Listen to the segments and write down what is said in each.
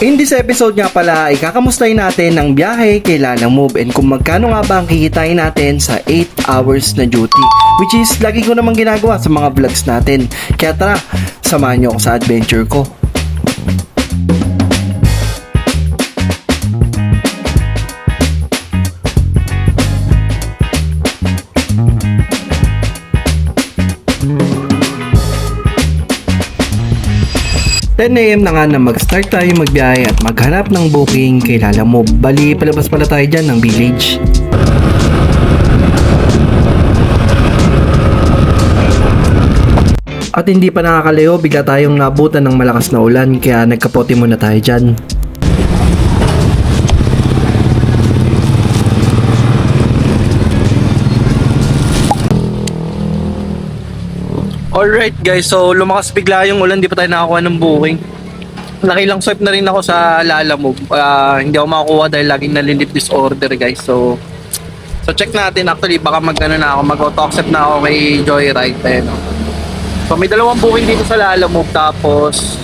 In this episode nga pala ay kakamustahin natin ang biyahe kay Lala Move and kung magkano nga ba ang kikitain natin sa 8 hours na duty which is lagi ko namang ginagawa sa mga vlogs natin. Kaya tara, samahan niyo ako sa adventure ko. Am na nga na mag-start tayo magbiyahe at maghanap ng booking kay Lala Move. Bali, palabas pala tayo dyan ng village. At hindi pa nakakalayo, bigla tayong nabutan ng malakas na ulan kaya nagkapote muna tayo dyan. Alright guys, so lumakas bigla yung ulan, di pa tayo nakakuha ng booking. Nakilang swipe na rin ako sa Lala Move. Ah, hindi ako makakuha dahil laging nalilip disorder guys. So, so check natin actually baka mag ano na ako, mag auto accept na ako kay Joyride. Ayun, oh. So may dalawang booking dito sa Lala Move tapos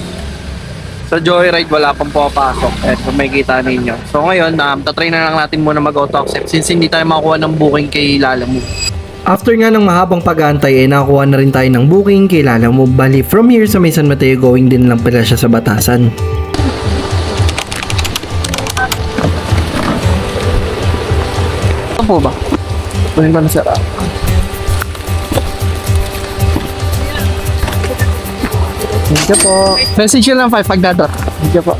sa Joyride wala pang pumapasok. Eh, so may kita ninyo. So ngayon, um, tatry na lang natin muna mag auto accept since hindi tayo makakuha ng booking kay Lala Move. After nga ng mahabang pag-aantay, eh, nakakuha na rin tayo ng booking kay Lala Move. Bali, from here sa May San Mateo, going din lang pala siya sa Batasan. Ano po ba? Kunin ba na sir? ah? Thank you po. Message lang 5 pag dator. Thank you po.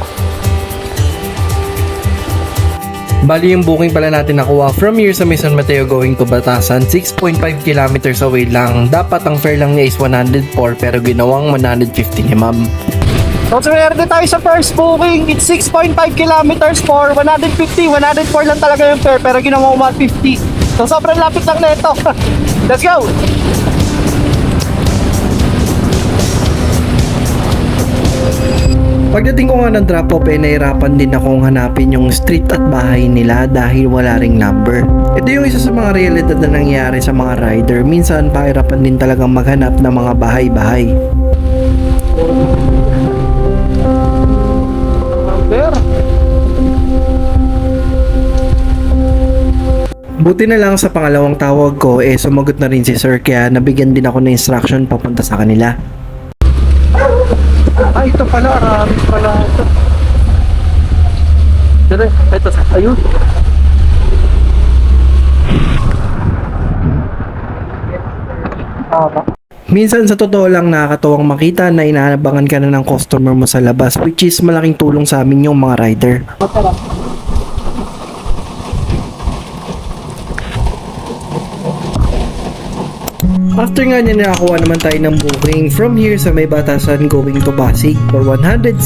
Bali yung booking pala natin nakuha from here sa May Mateo going to Batasan 6.5 kilometers away lang. Dapat ang fare lang niya is 104 pero ginawang 150 ni ma'am. So swerte tayo sa first booking. It's 6.5 kilometers for 150. 104 lang talaga yung fare pero ginawa 150. So sobrang lapit lang na ito. Let's go! Pagdating ko nga ng drop off eh nahirapan din akong hanapin yung street at bahay nila dahil wala ring number. Ito yung isa sa mga realidad na nangyayari sa mga rider. Minsan pahirapan din talagang maghanap ng mga bahay-bahay. Buti na lang sa pangalawang tawag ko eh sumagot na rin si sir kaya nabigyan din ako ng instruction papunta sa kanila. Ah, ito pala, arami pala ito. Dire, ito, ayun. Minsan sa totoo lang nakakatuwang makita na inaabangan ka na ng customer mo sa labas which is malaking tulong sa amin yung mga rider. After nga niya nakakuha naman tayo ng booking from here sa may batasan going to Pasig for 170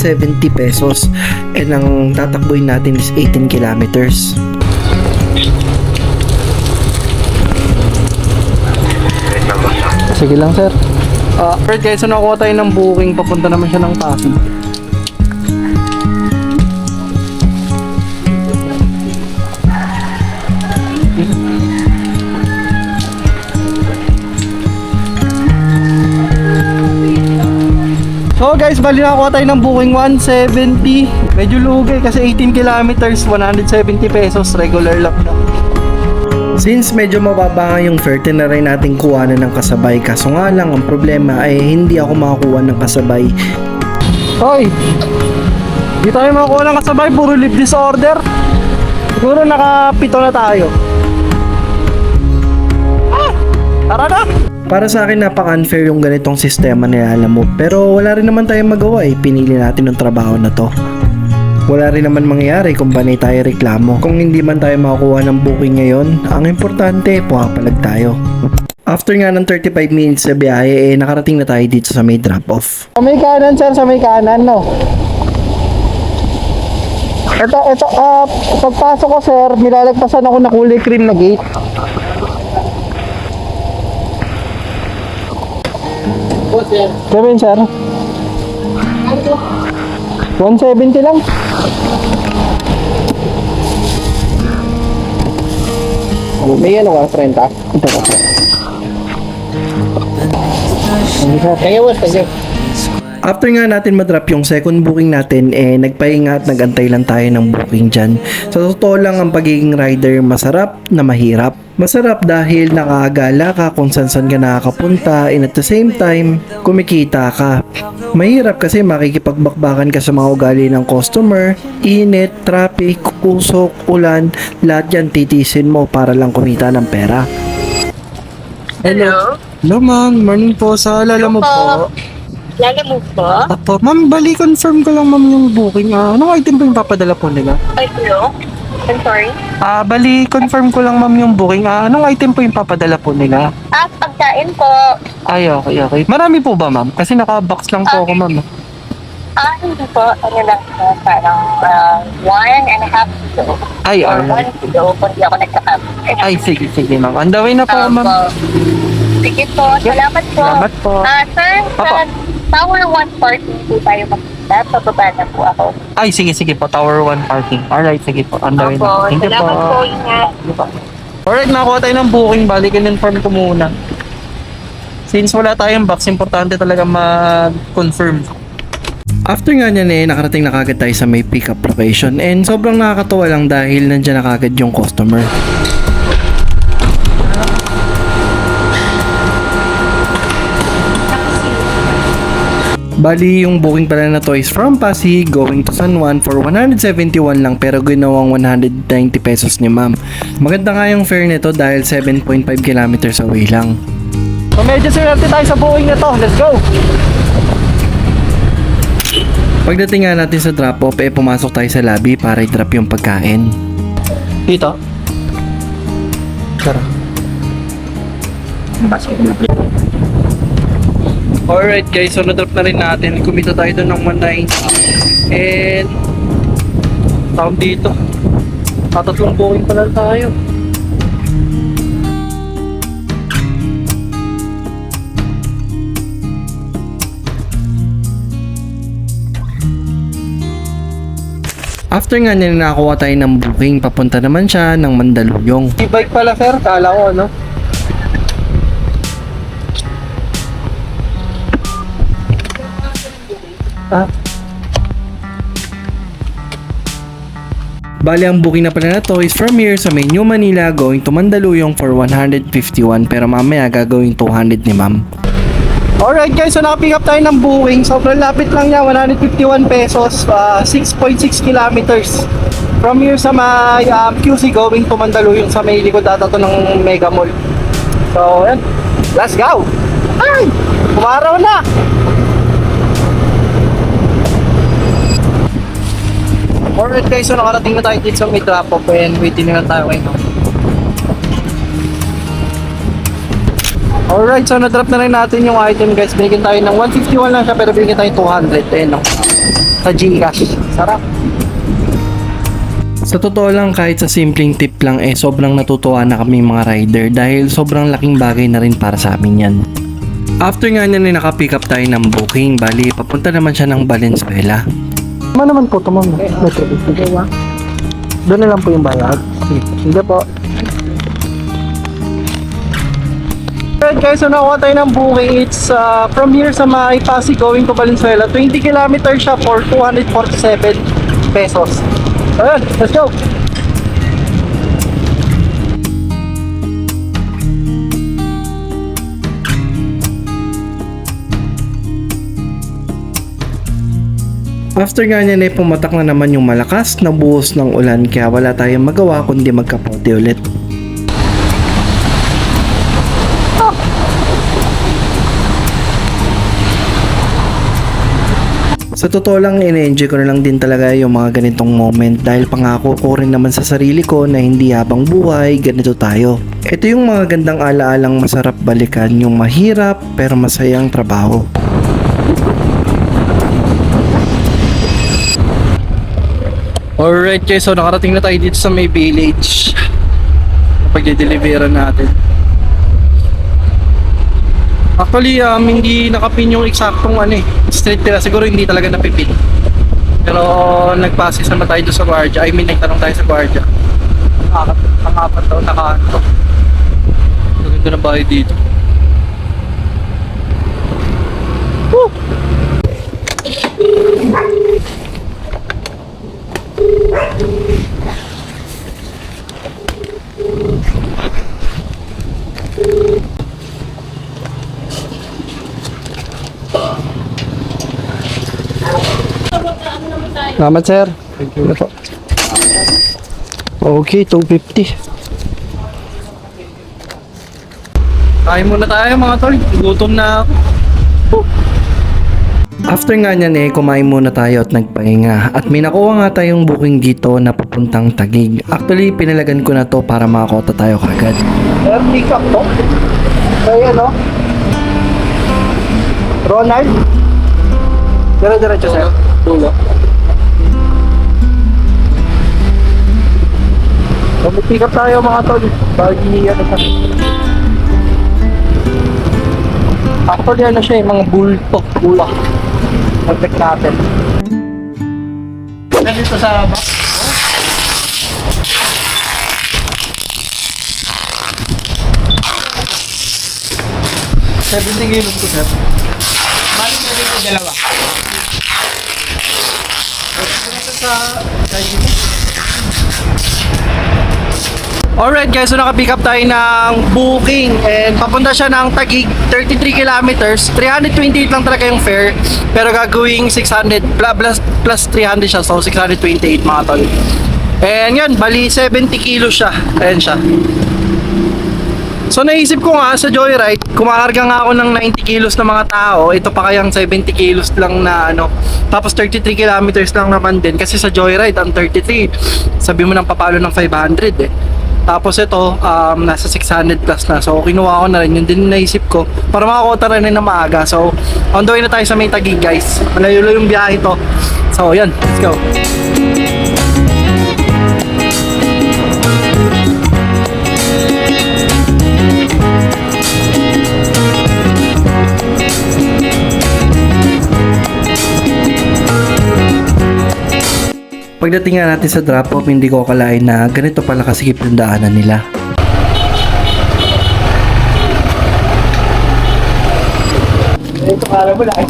pesos and ang tatakbuhin natin is 18 kilometers. Sige lang sir. Uh, guys, so nakuha tayo ng booking papunta naman siya ng Pasig. So guys, bali nakakuha tayo ng booking 170. Medyo lugay kasi 18 kilometers, 170 pesos, regular lang na. Since medyo mababa nga yung fare, tinaray natin kuhanan ng kasabay. Kaso nga lang, ang problema ay hindi ako makakuha ng kasabay. Hoy! Hindi tayo makakuha ng kasabay, puro live disorder. Siguro nakapito na tayo. Tara na! Para sa akin napaka-unfair yung ganitong sistema na alam mo. Pero wala rin naman tayong magawa eh. Pinili natin yung trabaho na to. Wala rin naman mangyayari kung panay tayo reklamo. Kung hindi man tayo makakuha ng booking ngayon, ang importante, pumapalag tayo. After nga ng 35 minutes sa biyahe, eh, nakarating na tayo dito sa may drop-off. Sa may kanan, sir. Sa may kanan, no? Ito, ito, ah, pagpasok ko, sir, nilalagpasan ako na kulay cream na gate. Kevin, sir. 170 lang. May ano ka, 30? Ito ka. Kaya was, kaya. After nga natin madrop yung second booking natin, eh nagpahinga at nagantay lang tayo ng booking dyan. Sa totoo lang ang pagiging rider masarap na mahirap. Masarap dahil nakakagala ka kung saan saan ka nakakapunta and at the same time, kumikita ka. Mahirap kasi makikipagbakbakan ka sa mga ugali ng customer, init, traffic, usok, ulan, lahat yan titisin mo para lang kumita ng pera. Hello? Hello ma'am, morning po sa Lala mo po. Lala mo po? Apo, ma'am, bali confirm ko lang ma'am yung booking. Ah, anong item po yung papadala po nila? Ay? I'm sorry? Ah, bali confirm ko lang ma'am yung booking. Ah, anong item po yung papadala po nila? Ah, pagkain po. Ay, okay, okay. Marami po ba ma'am? Kasi naka-box lang po ako ma'am. Ah, hindi po. Ano lang po, parang uh, one and a half kilo. Ay, Or alright. one kilo kung di ako nagkakap. Ay, sige, sige ma'am. On the way na po ma'am. Sige po, salamat po. Salamat po. Ah, sir, sa Tower 140 po tayo magkita. Pababa na po ako. Ay, sige, sige po. Tower 1 parking. Alright, sige po. On the way na. Thank you salamat po. po. Ingat. Po. Alright, nakuha tayo ng booking. Bali, confirm ko muna. Since wala tayong box, importante talaga mag-confirm. After nga niyan eh, nakarating na kagad tayo sa may pickup location and sobrang nakakatawa lang dahil nandiyan na kagad yung customer. Bali, yung booking pala na to is from Pasig going to San Juan for 171 lang pero ginawang 190 pesos ni ma'am. Maganda nga yung fare nito dahil 7.5 kilometers away lang. So, medyo swerte tayo sa booking na to. Let's go! Pagdating nga natin sa drop-off, eh pumasok tayo sa lobby para i-drop yung pagkain. Dito. Tara. Alright guys, so na-drop na rin natin. Kumita tayo doon ng 190. And tawag dito. Tatatlong booking pala tayo. After nga niya nakakuha tayo ng booking, papunta naman siya ng Mandaluyong. E-bike pala sir, kala ko ano. Ah, Bali ang booking na pala na to is from here sa New Manila going to Mandaluyong for 151 pero mamaya gagawin 200 ni ma'am. Alright guys, so nakapick up tayo ng booking. Sobrang lapit lang niya, 151 pesos, ah, 6.6 kilometers. From here sa may um, QC going to Mandaluyong sa may likod ata to ng Mega Mall. So, yan. Let's go! Ay! Kumaraw na! Alright guys, so nakarating na tayo dito sa may drop off and waiting na tayo ngayon. Alright, so na-drop na rin natin yung item guys. Binigyan tayo ng 151 lang siya pero binigyan tayo 200 eh no. Sa Gcash. Sarap. Sa totoo lang kahit sa simpleng tip lang eh sobrang natutuwa na kami mga rider dahil sobrang laking bagay na rin para sa amin yan. After nga niya na nakapick up tayo ng booking, bali papunta naman siya ng Valenzuela. Tama naman po, tama mo. Doon na lang po yung bayad. Sige po. Alright guys, so nakuha tayo ng booking. It's uh, from here sa may Pasig going to Valenzuela. 20 kilometers siya for 247 pesos. Alright, let's go! After nga niya na pumatak na naman yung malakas na buhos ng ulan kaya wala tayong magawa kundi magkapote ulit. Sa totoo lang, ine-enjoy ko na lang din talaga yung mga ganitong moment dahil pangako ko rin naman sa sarili ko na hindi habang buhay, ganito tayo. Ito yung mga gandang alaalang masarap balikan, yung mahirap pero masayang trabaho. Alright guys, so nakarating na tayo dito sa may village. Pagde-delivery natin. Actually, um, hindi nakapin yung eksaktong ano eh, street nila. Siguro hindi talaga napipin. Pero nagpasis naman tayo doon sa guardia. I mean, nagtanong tayo sa guardia. Nakapat daw, nakaano to. Maganda na bahay dito. Salamat, sir. Thank you. Okay, 250. Kain muna tayo mga tol. Gutom na ako. After nga niyan eh, kumain muna tayo at nagpahinga. At may nakuha nga tayong booking dito na papuntang Tagig. Actually, pinalagan ko na to para makakota tayo kagad. Sir, pick up to. Kaya no? Ronald? Dire-diretso sir. Dulo. Mag-pick up tayo mga tol. Bagi ano sa... Actually ano siya eh, mga bulto. Bulak. Mag-check natin. Nandito sa box. Seventy kilos ko sir. Bali na rin yung dalawa. Sa side dito. Alright guys, so naka-pick up tayo ng booking. And papunta siya ng Taguig 33 kilometers. 328 lang talaga yung fare. Pero gagawing 600 pla- plus, plus 300 siya. So 628 mga tol. And yan, bali 70 kilos siya. Ayan siya. So naisip ko nga sa Joyride, kumakarga nga ako ng 90 kilos na mga tao, ito pa kayang 70 kilos lang na ano, tapos 33 kilometers lang naman din. Kasi sa Joyride ang 33, sabi mo ng papalo ng 500 eh. Tapos ito, um, nasa 600 plus na. So kinuha ko na rin, yun din naisip ko para makakota rin na maaga. So on the way na tayo sa may Taguig guys. Malayo yung biyahe to. So yan, let's go. Pagdating nga natin sa drop-off, hindi ko akalain na ganito pala kasikip yung daanan nila. Ito kala mo lang.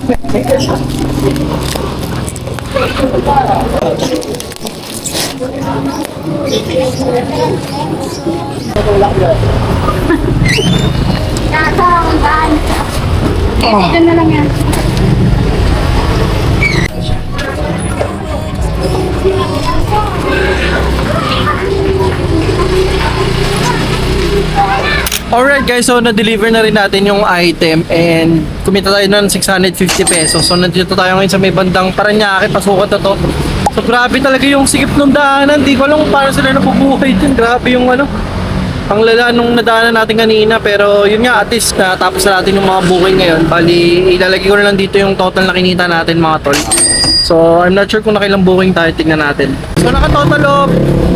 Ang daan. Dito na lang yan. Alright guys, so na-deliver na rin natin yung item and kumita tayo ng 650 pesos. So nandito tayo ngayon sa may bandang Paranaque, pasukat na to. So grabe talaga yung sikip ng daanan. Di ko alam kung paano sila nabubuhay dyan. Grabe yung ano. Ang lala nung nadaanan natin kanina pero yun nga at least natapos na natin yung mga booking ngayon. Bali ilalagay ko na lang dito yung total na kinita natin mga tol. So I'm not sure kung nakailang booking tayo, tignan natin. So naka total of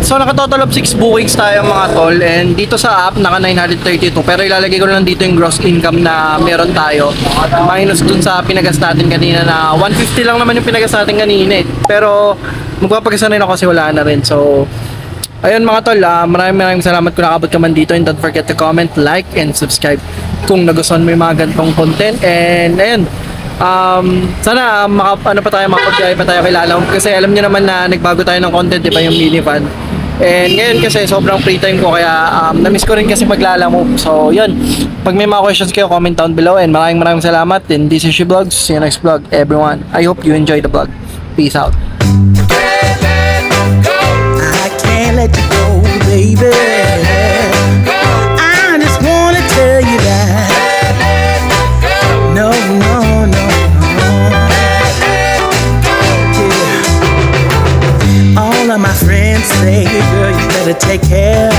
So naka total of 6 bookings tayo mga tol and dito sa app naka 932 pero ilalagay ko na lang dito yung gross income na meron tayo minus dun sa pinagas natin kanina na 150 lang naman yung pinagas natin kanina eh. Pero magpapagasa na kasi wala na rin. So Ayun mga tol, ah, maraming maraming salamat kung nakabot ka man dito and don't forget to comment, like, and subscribe kung nagustuhan mo yung mga ganitong content. And ayun, um, sana uh, maka, ano pa tayo, makapag pa tayo kilala kasi alam niyo naman na nagbago tayo ng content, di ba yung minivan. And ngayon kasi sobrang free time ko kaya um, na-miss ko rin kasi maglalamove. So yun, pag may mga questions kayo, comment down below and maraming maraming salamat. And this is your vlogs. See you next vlog, everyone. I hope you enjoy the vlog. Peace out. Take care